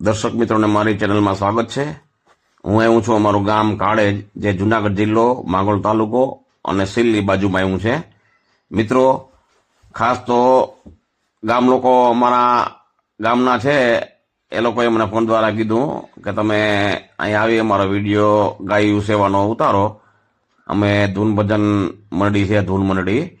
દર્શક મિત્રોને મારી ચેનલમાં સ્વાગત છે. હું એવું છું, અમારું ગામ કાળેજ, જે જુનાગઢ જિલ્લો માંગોળ તાલુકો અને સિલ્લી બાજુમાં આવ્યું છે. મિત્રો, ખાસ તો ગામ લોકો અમારા ગામના છે, એ લોકોએ મને ફોન દ્વારા કીધું કે તમે અહીં આવી અમારો વીડિયો ગાયું સેવાનો ઉતારો. અમે ધૂન ભજન મંડળી છે, ધૂન મંડળી.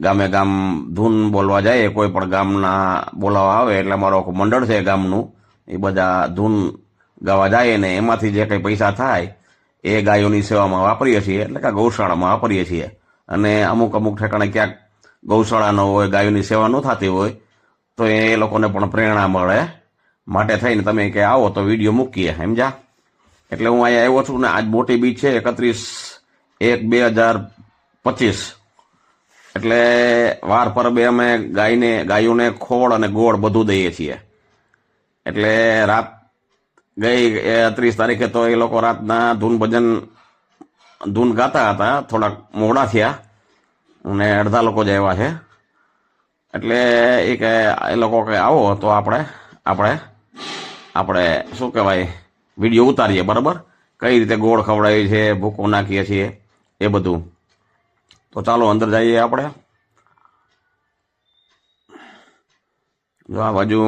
ગામે ગામ ધૂન બોલવા જાય, કોઈ પણ ગામના બોલાવા આવે, એટલે અમારો મંડળ છે ગામનું. એ બધા ધૂન ગાવા જાય ને એમાંથી જે કંઈ પૈસા થાય, એ ગાયોની સેવામાં વાપરીએ છીએ, એટલે કે ગૌશાળામાં વાપરીએ છીએ. અને અમુક અમુક ઠેકાણે ક્યાંક ગૌશાળા ન હોય, ગાયોની સેવા ન થતી હોય, તો એ લોકોને પણ પ્રેરણા મળે. માટે થઈને તમે કે આવો તો વીડિયો મૂકીએ, સમજ્યા? એટલે હું અહીંયા આવ્યો છું ને, આજ મોટી બીજ છે, એકત્રીસ એક બે હજાર પચીસ. એટલે વાર પર બે અમે ગાયને, ગાયોને ખોળ અને ગોળ બધું દઈએ છીએ. એટલે રાત ગઈ ત્રીસ તારીખે તો એ લોકો રાતના ધૂન ભજન, ધૂન ગાતા હતા, થોડાક મોડા થયા. અને અડધા લોકો જ આવ્યા છે. એટલે એ કે, એ લોકો કે, આવો તો આપણે આપણે આપણે શું કહેવાય, વીડિયો ઉતારીએ, બરાબર? કઈ રીતે ગોળ ખવડાવીએ છીએ, ભૂકો નાખીએ છીએ, એ બધું. તો ચાલો, અંદર જઈએ આપણે. જો આ બાજુ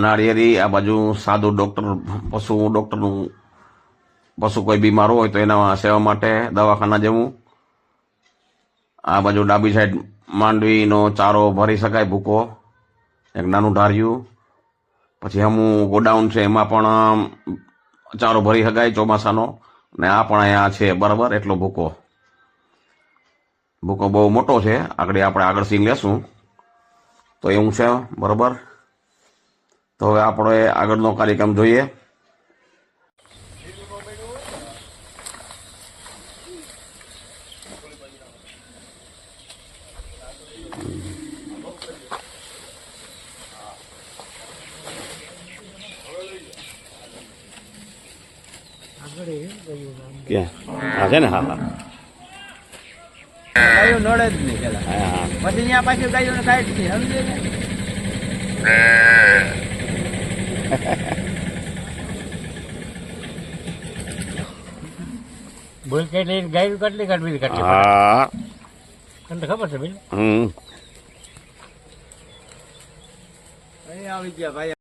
નાળિયેરી, આ બાજુ સાદું ડૉક્ટર પશુ ડૉક્ટરનું પશુ કોઈ બીમાર હોય તો એના સેવા માટે દવાખાના જવું. આ બાજુ ડાબી સાઈડ માંડવીનો ચારો ભરી શકાય ભૂકો, એક નાનું ઢાર્યું પછી હમું ગોડાઉન છે, એમાં પણ ચારો ભરી શકાય ચોમાસાનો. ને આ પણ અહીંયા છે, બરાબર, એટલો ભૂકો. ભૂકો બહુ મોટો છે, આગળ આપણે આગળ સીન લેશું. તો એવું છે, બરાબર. તો હવે આપણે આગળનો કાર્યક્રમ જોઈએ. હા છે ને? હા હા. ગાયો નડે જ નહીં પેલા હા. હા પછી ત્યાં પાછું ગાયો ને? કાઢી છે સમજે બોલ કેટલી ગાયું કેટલી કાઢવી કેટલી હા. તને ખબર છે ભાઈ હમ. આવી ગયા ભાઈ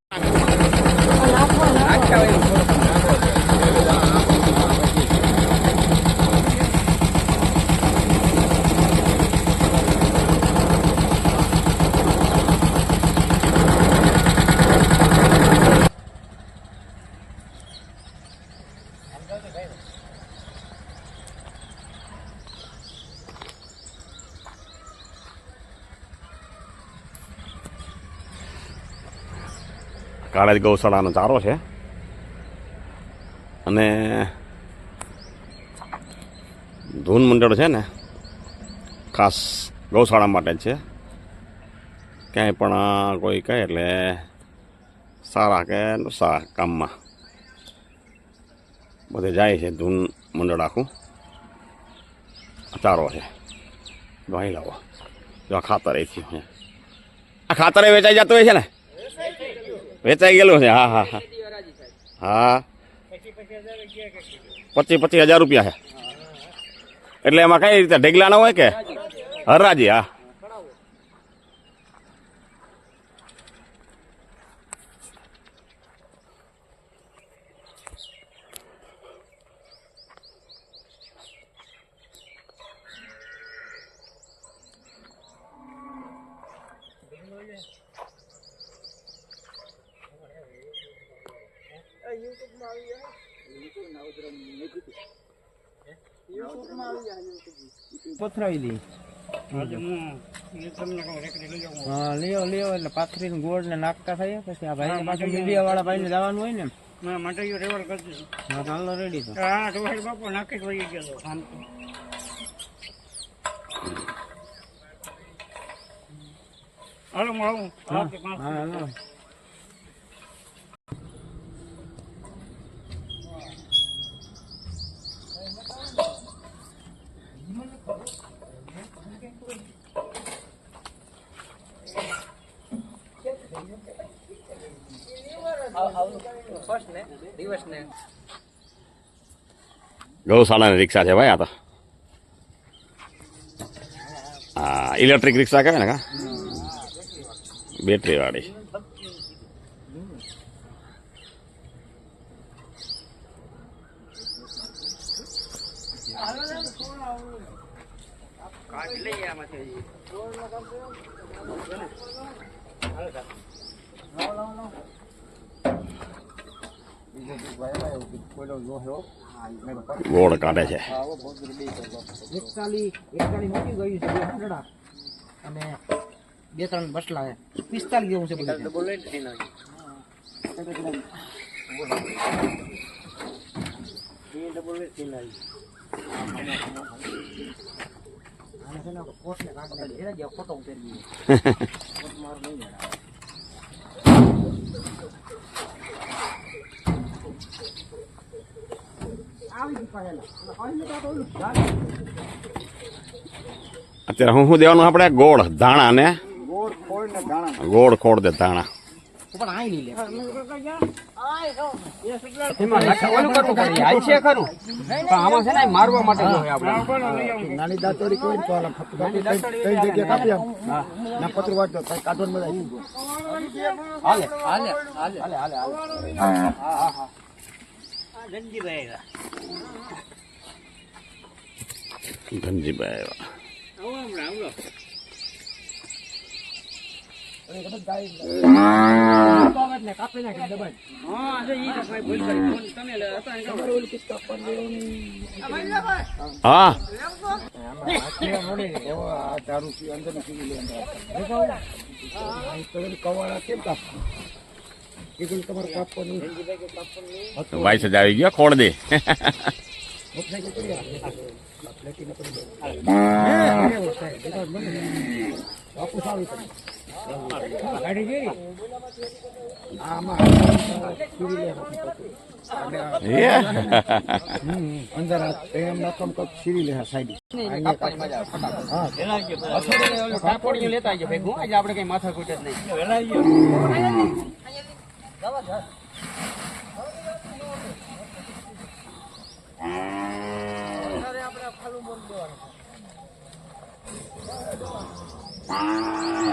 કાળજ ગૌશાળાનો ચારો છે. અને ધૂન મંડળ છે ને, ખાસ ગૌશાળા માટે છે. ક્યાંય પણ કોઈ કહે એટલે સારા કે નુસા કામમાં. બધે જાય છે ધૂન મંડળ આખું. ચારો છે. ભાઈ લાવો. જો આ ખાતર એથી આ ખાતર વેચાઈ જતું હોય છે ને? વેચાઈ ગયેલું છે? હા હા હા. હા. પચીસ પચીસ હજાર રૂપિયા છે. એટલે એમાં કઈ રીતે? ઢેગલા ના હોય કે? હરાજી, હા. પથરાવી દઈ હા એટલે પાથરીને ગોળ ને નાખતા થાય. પછી આ ભાઈ પાછું મીડિયા વાળા ભાઈ ને જવાનું હોય ને માટે રેવડ કરજો હા ચાલો રેડી તો હા રોહિત બાપુ નાખી જ વહી ગયો આમ તો. હાલો હા હા હાલો. ગૌશાળાની રિક્ષા છે ભાઈ આ તો. હા ઇલેક્ટ્રિક રિક્ષા કહેવાય ને કા? બેટરી વાળી કાઢ ગોળ કાઢે છે એકતાલી એકતાલી મૂકી ગયું છે અને બે ત્રણ બસલા છે પિસ્તાલીસ જેવું છે ખોટો ઉતરી દઈએ. પોસ્ટ મારો નહીં જણાવે. આવી ગઈ પાછળ. આવી ગઈ તો ઓલું ઝાડ. અત્યારે હું શું દેવાનું આપણે? ગોળ ધાણા ને ગોળ ખોડ દે ધાણા. મારવા માટે નાની કોઈ કાપી ના પતરું હાલે હાલે હાલે હાલે હાલે હાલે. તમારે કાપવાનું વાઈસ જ આવી ગયો ખોડ દે. મોટરસાઇકલ કરી આપે. પ્લેટીને કરી દે. બાપુ સારું કરે. ગાડી જોઈ આમાં પીવી લે બાપુ પતરું. અને આ એ અંદર એમ નકમ કપ સીરી લે સાઈડ આવે આપણે કઈ માથા કૂટ જ નહીં Ah!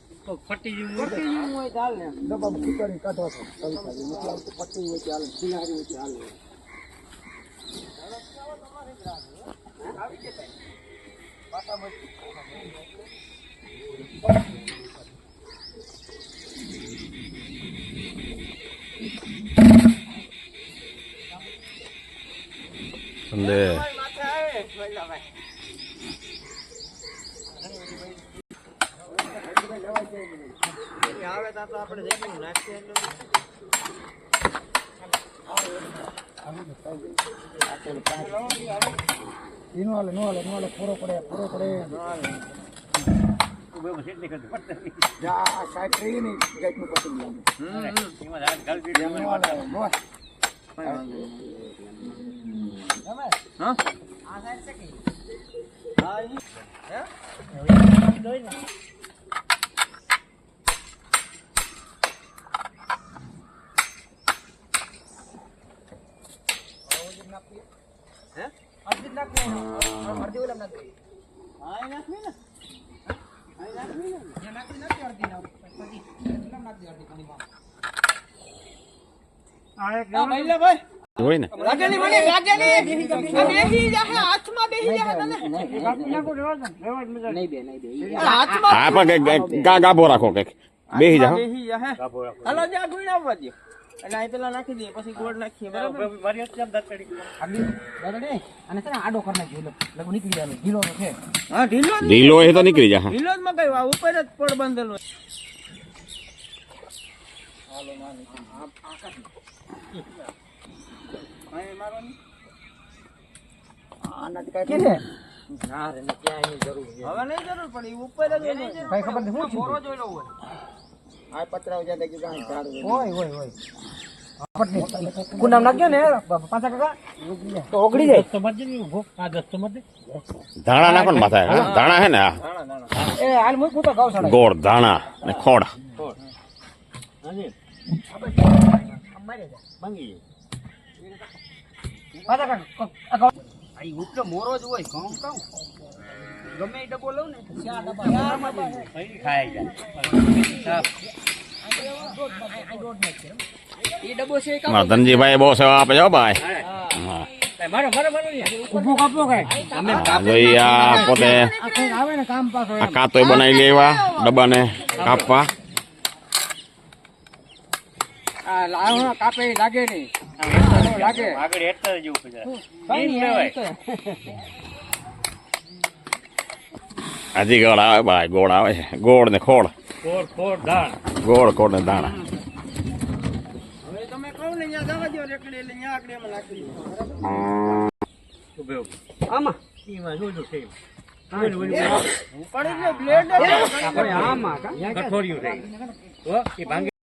તો ફટી જેવું ફટી જેવું હોય ચાલ ને. ડબ્બામાં ખીચડી કાઢવા છે. પટ્ટી હોય ચાલે ખીલારી હોય ચાલે સંદે આવે. તો આપણે જઈને નાખીએ એનો હાલે નો હાલે નો હાલે પૂરો પડે પૂરો પડે જા આ સાઈડ રહી ને ગાઈડનું પતી ગયું નો હાલે નો હાલે. આ એક ભાઈ હોય ને લાગેલી મને લાગેલી આ બેહી જાહે હાથમાં બેહી જાહે તને. હાથમાં હા પણ ગા ગાભો રાખો કંઈક. બેહી જા હો. બેહી જાહે. હાલો જા ગુણ આવવા દે એટલે આ પેલા નાખી દઈએ પછી ગોળ નાખીએ બરાબર? મારી અત્યાર દાંત કાઢી અને છે આડો કરી નાખ્યો લગભગ નીકળી જાય ઢીલો છે હા ઢીલો ઢીલો એ તો નીકળી જાય ઢીલો જ મગાવ્યો આ ઉપર જ પડ બાંધેલો કુંડામ નાખજો ને પાછા કાકા? તો ઓગળી જાય. ધાણા નાખો ને માથા હા? ધાણા હે ને આ? ગોળ ધાણા ને ખોડ ઉપરો મોરો બહુ સેવા આપે છે ભાઈ. પોતે કાતોય બનાવી લેવા ડબ્બાને કાપવા. આ લાવણા કાપે લાગે નહીં. આગળ જેવું. હજી ગોળ આવે ભાઈ ગોળ આવે છે. ગોળ ને ખોળ. ગોળ ખોળ ને દાણા. હવે તમે કહો ને અહીંયા જવા દો રેકડી એટલે અહીંયા આકડી એમાં નાખી દો. ઉભે ઉભે. આમાં? આમાં